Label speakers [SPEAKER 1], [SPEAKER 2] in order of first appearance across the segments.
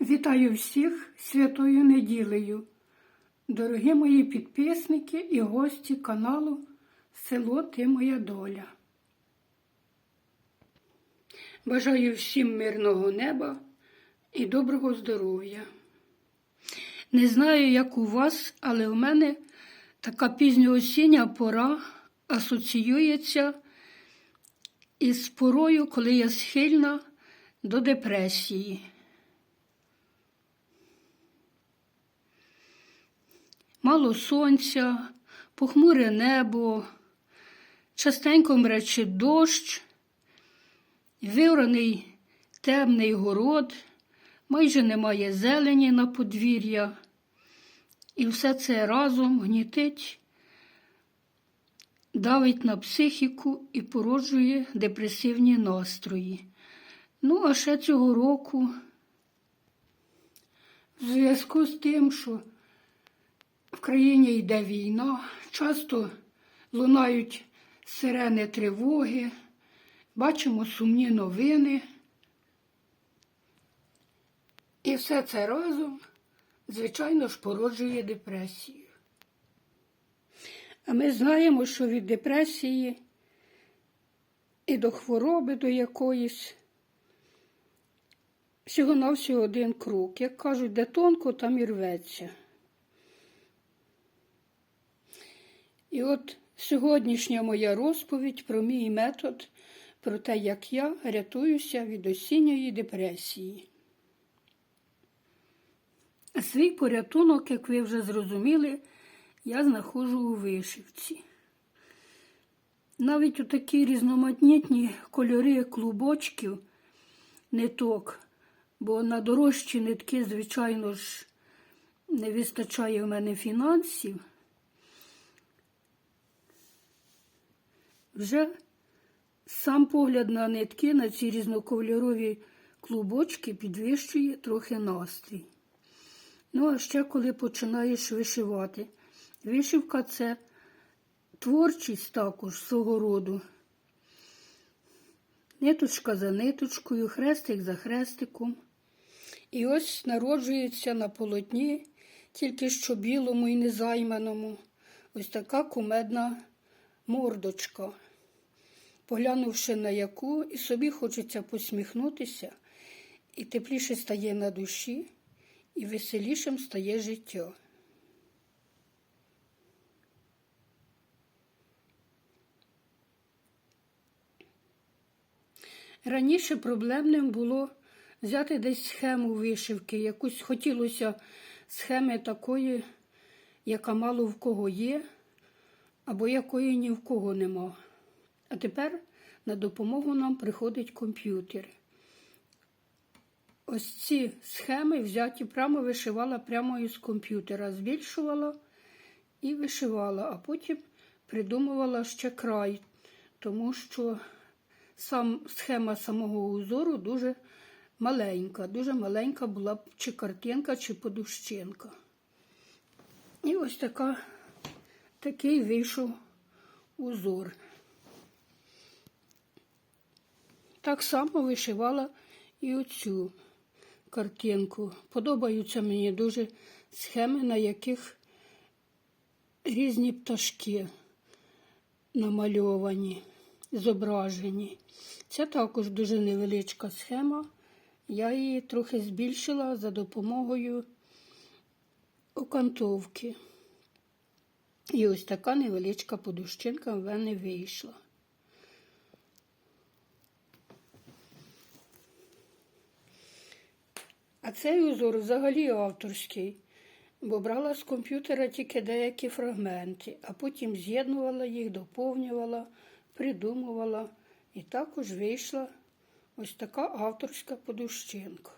[SPEAKER 1] Вітаю всіх святою неділею, дорогі мої підписники і гості каналу Село Ти Моя Доля. Бажаю всім мирного неба і доброго здоров'я. Не знаю, як у вас, але у мене така пізньоосіння пора асоціюється із порою, коли я схильна до депресії. Мало сонця, похмуре небо, частенько мрече дощ, вираний темний город, майже немає зелені на подвір'я, і все це разом гнітить, давить на психіку і породжує депресивні настрої. Ну, а ще цього року, в зв'язку з тим, що в країні йде війна, часто лунають сирени тривоги, бачимо сумні новини. І все це разом, звичайно ж, породжує депресію. А ми знаємо, що від депресії і до хвороби до якоїсь всього-навсього один крок. Як кажуть, де тонко, там і рветься. І от сьогоднішня моя розповідь про мій метод, про те, як я рятуюся від осінньої депресії. Свій порятунок, як ви вже зрозуміли, я знаходжу у вишивці. Навіть у такі різноманітні кольори клубочків ниток, бо на дорожчі нитки, звичайно ж, не вистачає в мене фінансів. Вже сам погляд на нитки, на ці різнокольорові клубочки підвищує трохи настрій. Ну, а ще коли починаєш вишивати. Вишивка це творчість також свого роду. Ниточка за ниточкою, хрестик за хрестиком. І ось народжується на полотні, тільки що білому і незайманому, ось така кумедна мордочка, поглянувши на яку, і собі хочеться посміхнутися, і тепліше стає на душі, і веселішим стає життя. Раніше проблемним було взяти десь схему вишивки, якусь хотілося схеми такої, яка мало в кого є, або якої ні в кого нема. А тепер на допомогу нам приходить комп'ютер. Ось ці схеми взяті прямо вишивала прямо із комп'ютера, збільшувала і вишивала, а потім придумувала ще край, тому що сам, схема самого узору дуже маленька, дуже маленька була чи картинка, чи подущинка. І ось така, такий вийшов узор. Так само вишивала і оцю картинку. Подобаються мені дуже схеми, на яких різні пташки намальовані, зображені. Це також дуже невеличка схема. Я її трохи збільшила за допомогою окантовки. І ось така невеличка подущинка в мене вийшла. А цей узор взагалі авторський, бо брала з комп'ютера тільки деякі фрагменти, а потім з'єднувала їх, доповнювала, придумувала. І також вийшла ось така авторська подущинка.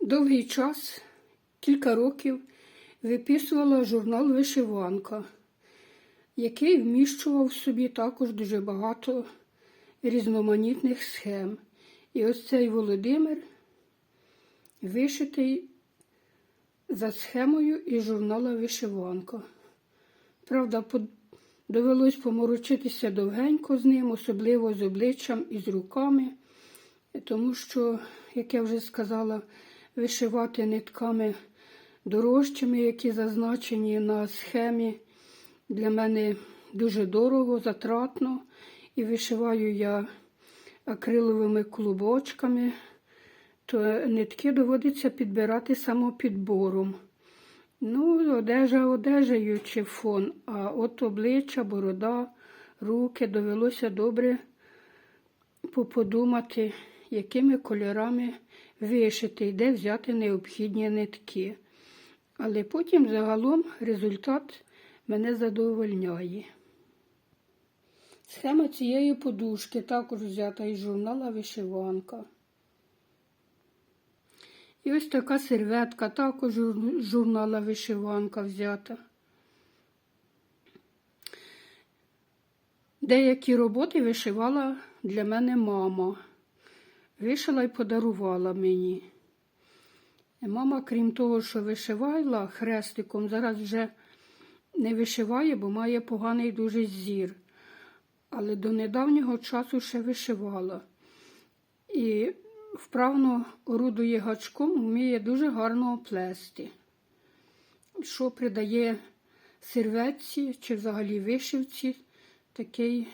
[SPEAKER 1] Довгий час, кілька років, виписувала журнал Вишиванка, який вміщував в собі також дуже багато різноманітних схем. І ось цей Володимир вишитий за схемою із журнала Вишиванка. Правда, довелось поморочитися довгенько з ним, особливо з обличчям і з руками. тому що, як я вже сказала, вишивати нитками дорожчими, які зазначені на схемі, для мене дуже дорого, затратно. І вишиваю я акриловими клубочками, то нитки доводиться підбирати самопідбором. Ну, одежа одежею чи фон, а от обличчя, борода, руки довелося добре поподумати, якими кольорами вишити і де взяти необхідні нитки. Але потім загалом результат мене задовольняє. Схема цієї подушки також взята із журнала Вишиванка. І ось така серветка, також з журнала Вишиванка взята. Деякі роботи вишивала для мене мама. Вишила і подарувала мені. Мама, крім того, що вишивала хрестиком, зараз вже не вишиває, бо має поганий дуже зір. Але до недавнього часу ще вишивала. І вправно орудує гачком, вміє дуже гарно оплести, що придає серветці чи взагалі вишивці такий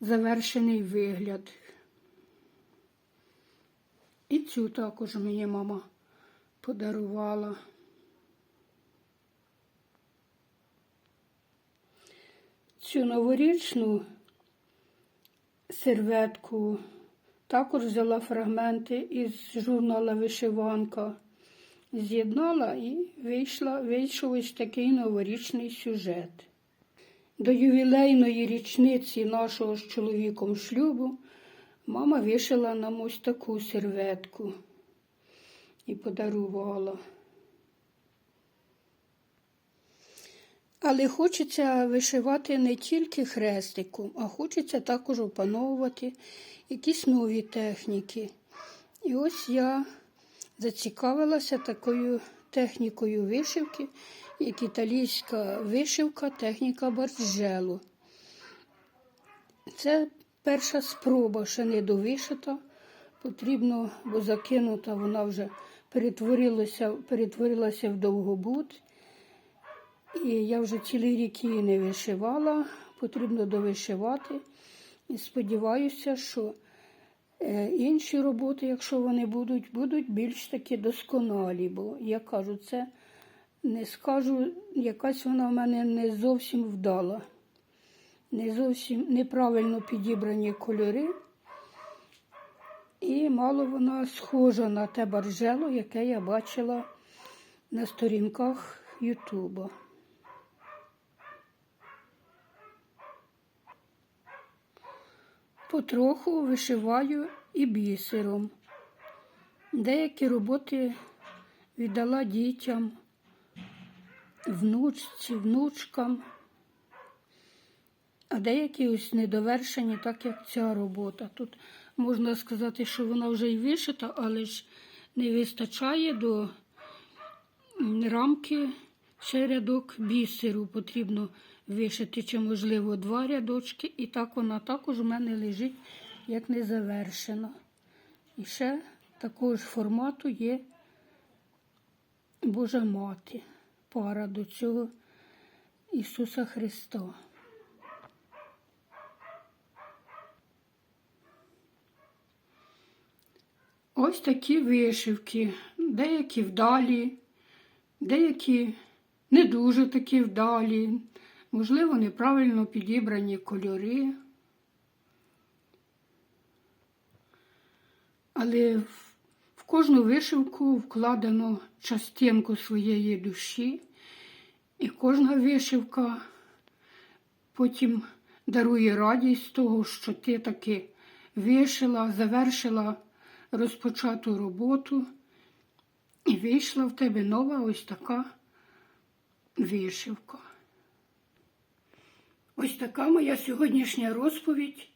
[SPEAKER 1] завершений вигляд. І цю також мені мама подарувала. Цю новорічну серветку також взяла фрагменти із журнала Вишиванка, з'єднала і вийшла, вийшов ось такий новорічний сюжет. До ювілейної річниці нашого з чоловіком шлюбу мама вишила нам ось таку серветку і подарувала. Але хочеться вишивати не тільки хрестиком, а хочеться також опановувати якісь нові техніки. І ось я зацікавилася такою технікою вишивки, як італійська вишивка, техніка барджело. Це перша спроба, ще не довишита. Потрібно, бо закинута вона вже перетворилася, перетворилася в довгобуд. І я вже цілий рік її не вишивала, потрібно довишивати. І сподіваюся, що е, інші роботи, якщо вони будуть, будуть більш таки досконалі. Бо я кажу, це не скажу, якась вона в мене не зовсім вдала, не зовсім неправильно підібрані кольори. І мало вона схожа на те баржело, яке я бачила на сторінках Ютуба. Потроху вишиваю і бісером. Деякі роботи віддала дітям, внучці, внучкам, а деякі ось недовершені, так як ця робота. Тут можна сказати, що вона вже й вишита, але ж не вистачає до рамки ще рядок бісеру потрібно вишити, чи, можливо, два рядочки. І так вона також у мене лежить як не завершена. І ще такого ж формату є Божа Мати, пара до цього Ісуса Христа. Ось такі вишивки, деякі вдалі, деякі не дуже такі вдалі, можливо, неправильно підібрані кольори. Але в кожну вишивку вкладено частинку своєї душі, і кожна вишивка потім дарує радість того, що ти таки вишила, завершила розпочату роботу, і вийшла в тебе нова ось така вишивка. Ось така моя сьогоднішня розповідь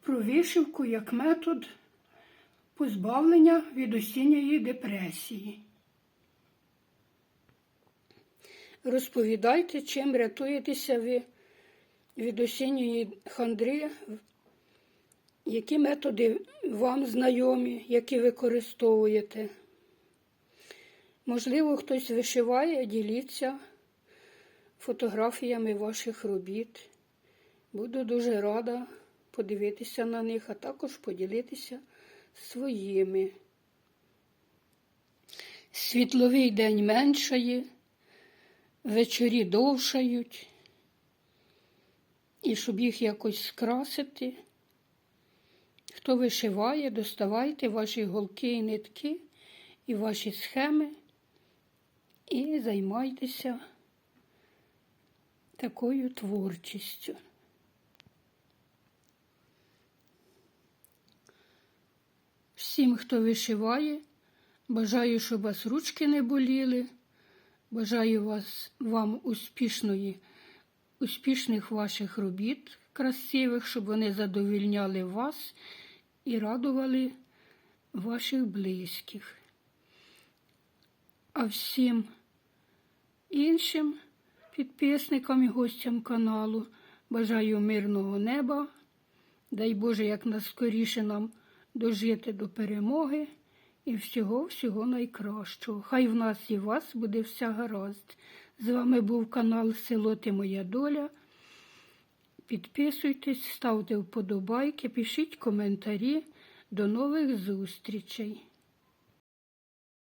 [SPEAKER 1] про вишивку як метод позбавлення від осінньої депресії. Розповідайте, чим рятуєтеся ви від осінньої хандри Які методи вам знайомі, які використовуєте? Можливо, хтось вишиває, діліться фотографіями ваших робіт. Буду дуже рада подивитися на них, а також поділитися своїми. Світловий день меншає, вечорі довшають. І щоб їх якось скрасити, хто вишиває, доставайте ваші голки і нитки і ваші схеми і займайтеся такою творчістю. Всім, хто вишиває, бажаю, щоб вас ручки не боліли. Бажаю вас, вам успішної, успішних ваших робіт, красивих, щоб вони задовільняли вас і радували ваших близьких. А всім іншим підписникам і гостям каналу бажаю мирного неба. Дай Боже, як наскоріше нам дожити до перемоги і всього-всього найкращого. Хай в нас і вас буде вся гаразд. З вами був канал Село Ти Моя Доля. Підписуйтесь, ставте вподобайки, пишіть коментарі. До нових зустрічей!